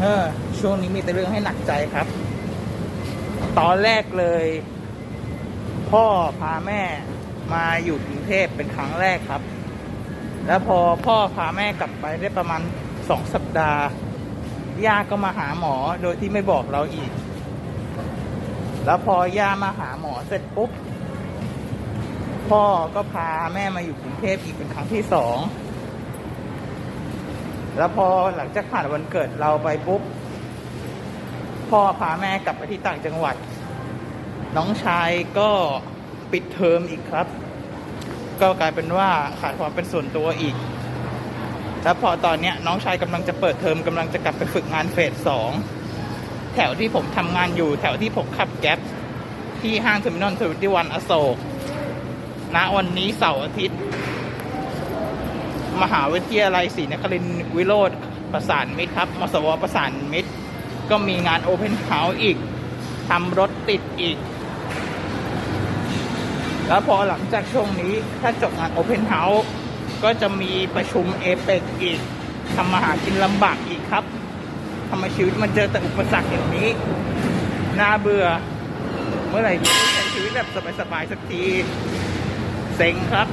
เออช่วงนี้มีแต่เรื่องให้หนักใจครับ ตอนแรกเลย พ่อพาแม่มาอยู่กรุงเทพเป็นครั้งแรกครับ แล้วพอพ่อพาแม่กลับไปได้ประมาณสองสัปดาห์ย่าก็มาหาหมอโดยที่ไม่บอกเราอีก แล้วพอย่ามาหาหมอเสร็จปุ๊บ พ่อก็พาแม่มาอยู่กรุงเทพอีกเป็นครั้งที่สอง แล้วพอหลังจากผ่านวันเกิดเราไปปุ๊บ พ่อพาแม่กลับไปที่ต่างจังหวัด น้องชายก็ปิดเทอมอีกครับ ก็กลายเป็นว่าขาดความเป็นส่วนตัวอีก แล้วพอตอนนี้น้องชายกำลังจะเปิดเทอมกำลังจะกลับไปฝึกงานเฟสสองแถวที่ผมทำงานอยู่ แถวที่ผมขับแก๊ปที่ห้างเทอร์มินอลทวิตี้วันอโศกณวันนี้เสาร์อาทิตย์ มหาวิทยาลัยศรีนครินทร์วิโรธประสานมิตรครับมสวประสานมิตร ก็มีงานโอเพนเฮาส์อีกทำรถติดอีก แล้วพอหลังจากช่วงนี้ถ้าจบงานโอเพนเฮาส์ก็จะมีประชุมเอเปกอีกทำมาหากินลำบากอีกครับทำไมชีวิตมันเจอแต่อุปสรรคอย่างนี้ น่าเบื่อ เมื่อไหร่จะได้ใช้ชีวิตแบบสบายๆสักที เซ็งครับ